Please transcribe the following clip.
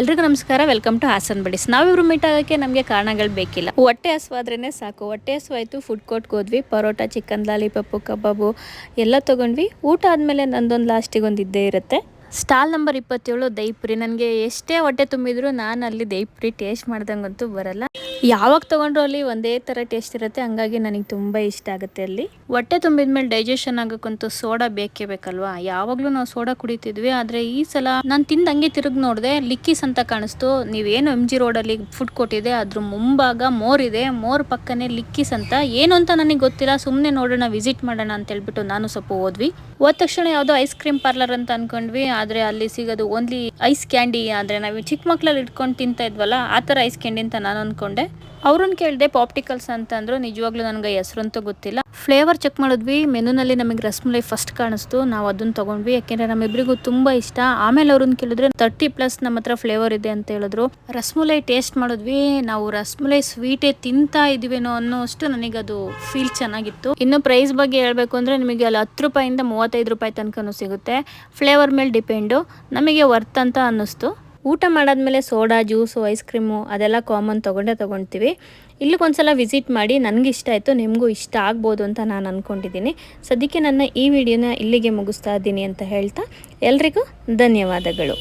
ಎಲ್ರಿಗೂ ನಮಸ್ಕಾರ welcome to Haasan ಬಡಿಸ್. ನಾವಿಬ್ರು ಮೀಟ್ ಆಗೋಕ್ಕೆ ನಮಗೆ ಕಾರಣಗಳು ಬೇಕಿಲ್ಲ. ಹೊಟ್ಟೆ ಹಸುವಾದ್ರೇ ಸಾಕು. ಹೊಟ್ಟೆ ಹಸುವಾಯಿತು ಫುಡ್ ಕೋರ್ಟ್ಗೆ ಹೋದ್ವಿ. ಪರೋಟ ಚಿಕನ್ ಲಾಲಿಪಪ್ಪು ಕಬಾಬು ಎಲ್ಲ ತೊಗೊಂಡ್ವಿ. ಊಟ ಆದಮೇಲೆ ನಂದೊಂದು ಲಾಸ್ಟಿಗೆ ಒಂದು ಇದ್ದೇ ಇರುತ್ತೆ. ಸ್ಟಾಲ್ ನಂಬರ್ ಇಪ್ಪತ್ತೇಳು, ದೈಪುರಿ. ನನಗೆ ಎಷ್ಟೇ ಹೊಟ್ಟೆ ತುಂಬಿದ್ರು ನಾನು ಅಲ್ಲಿ ದೈಪುರಿ ಟೇಸ್ಟ್ ಮಾಡ್ದಂಗಂತೂ ಬರಲ್ಲ. ಯಾವಾಗ ತೊಗೊಂಡ್ರು ಅಲ್ಲಿ ಒಂದೇ ಥರ ಟೇಸ್ಟ್ ಇರುತ್ತೆ? ಹಂಗಾಗಿ ನನಗೆ ತುಂಬ ಇಷ್ಟ ಆಗುತ್ತೆ ಅಲ್ಲಿ. ಹೊಟ್ಟೆ ತುಂಬಿದ್ಮೇಲೆ ಡೈಜೆಷನ್ ಆಗೋಕ್ಕಂತೂ ಸೋಡಾ ಬೇಕೇ ಬೇಕಲ್ವಾ? ಯಾವಾಗಲೂ ನಾವು ಸೋಡಾ ಕುಡಿತಿದ್ವಿ, ಆದರೆ ಈ ಸಲ ನಾನು ತಿಂದಂಗೆ ತಿರುಗಿ ನೋಡಿದೆ, ಲಿಕ್ಕಿಸ್ ಅಂತ ಕಾಣಿಸ್ತು. ನೀವೇನು ಎಂ ಜಿ ರೋಡಲ್ಲಿ ಫುಡ್ ಕೊಟ್ಟಿದೆ ಅದ್ರ ಮುಂಭಾಗ ಮೋರ್ ಇದೆ, ಮೋರ್ ಪಕ್ಕನೇ ಲಿಕ್ಕಿಸ್ ಅಂತ. ಏನು ಅಂತ ನನಗೆ ಗೊತ್ತಿಲ್ಲ ಸುಮ್ಮನೆ ನೋಡೋಣ ವಿಸಿಟ್ ಮಾಡೋಣ ಅಂತ ಹೇಳ್ಬಿಟ್ಟು ನಾನು ಸ್ವಲ್ಪ ಹೋದ್ವಿ. ಹೋದ ತಕ್ಷಣ ಯಾವುದೋ ಐಸ್ ಕ್ರೀಮ್ ಪಾರ್ಲರ್ ಅಂತ ಅನ್ಕೊಂಡ್ವಿ, ಆದರೆ ಅಲ್ಲಿ ಸಿಗೋದು ಓನ್ಲಿ ಐಸ್ ಕ್ಯಾಂಡಿ ಅಂದ್ರೆ ನಾವು ಚಿಕ್ಕ ಮಕ್ಕಳಲ್ಲಿ ಇಟ್ಕೊಂಡು ತಿಂತಾ ಇದ್ವಲ್ಲ, ಆ ಥರ ಐಸ್ ಕ್ಯಾಂಡಿ ಅಂತ ನಾನು ಅನ್ಕೊಂಡೆ. ಅವ್ರನ್ನ ಕೇಳಿದೆ ಪಾಪ್ಟಿಕಲ್ಸ್ ಅಂತ ಅಂದ್ರು, ನಿಜವಾಗ್ಲೂ ನನಗೆ ಹೆಸರಂತೂ ಗೊತ್ತಿಲ್ಲ. ಫ್ಲೇವರ್ ಚೆಕ್ ಮಾಡಿದ್ವಿ, ಮೆನುನಲ್ಲಿ ನಮಗೆ ರಸ್ಮಲೈ ಫಸ್ಟ್ ಕಾಣಿಸ್ತು, ನಾವು ಅದನ್ನ ತಗೊಂಡ್ವಿ. ಯಾಕೆಂದ್ರೆ ನಮ್ಮಿಬ್ಬರಿಗೂ ತುಂಬಾ ಇಷ್ಟ. ಆಮೇಲೆ ಅವ್ರನ್ನ ಕೇಳಿದ್ರೆ ತರ್ಟಿ ಪ್ಲಸ್ ನಮ್ಮ ಹತ್ರ ಫ್ಲೇವರ್ ಇದೆ ಅಂತ ಹೇಳಿದ್ರು. ರಸ್ಮಲೈ ಟೇಸ್ಟ್ ಮಾಡಿದ್ವಿ, ನಾವು ರಸ್ಮಲೈ ಸ್ವೀಟೇ ತಿಂತಾ ಇದೀವೇನೋ ಅನ್ನೋಷ್ಟು ನನಗದು ಫೀಲ್ ಚೆನ್ನಾಗಿತ್ತು. ಇನ್ನು ಪ್ರೈಸ್ ಬಗ್ಗೆ ಹೇಳ್ಬೇಕು ಅಂದ್ರೆ ನಿಮಗೆ ಅಲ್ಲಿ ಹತ್ತು ರೂಪಾಯಿಂದ ಮೂವತ್ತೈದು ರೂಪಾಯಿ ತನಕನೂ ಸಿಗುತ್ತೆ. ಫ್ಲೇವರ್ ಮೇಲೆ ಡಿಪೆಂಡು ನಮಗೆ ವರ್ತ್ ಅಂತ ಅನ್ನಿಸ್ತು. ಊಟ ಮಾಡಾದ್ಮೇಲೆ ಸೋಡಾ, ಜ್ಯೂಸು, ಐಸ್ ಕ್ರೀಮು ಅದೆಲ್ಲ ಕಾಮನ್ ತೊಗೊಂಡೇ ತೊಗೊಳ್ತೀವಿ ಇಲ್ಲಿಗೊಂದ್ಸಲ ವಿಸಿಟ್ ಮಾಡಿ ನನಗೆ ಇಷ್ಟ ಆಯಿತು, ನಿಮಗೂ ಇಷ್ಟ ಆಗ್ಬೋದು ಅಂತ ನಾನು ಅಂದ್ಕೊಂಡಿದ್ದೀನಿ ಸದ್ಯಕ್ಕೆ ನನ್ನ ಈ ವಿಡಿಯೋನ ಇಲ್ಲಿಗೆ ಮುಗಿಸ್ತಾ ಇದ್ದೀನಿ ಅಂತ ಹೇಳ್ತಾ, ಎಲ್ರಿಗೂ ಧನ್ಯವಾದಗಳು.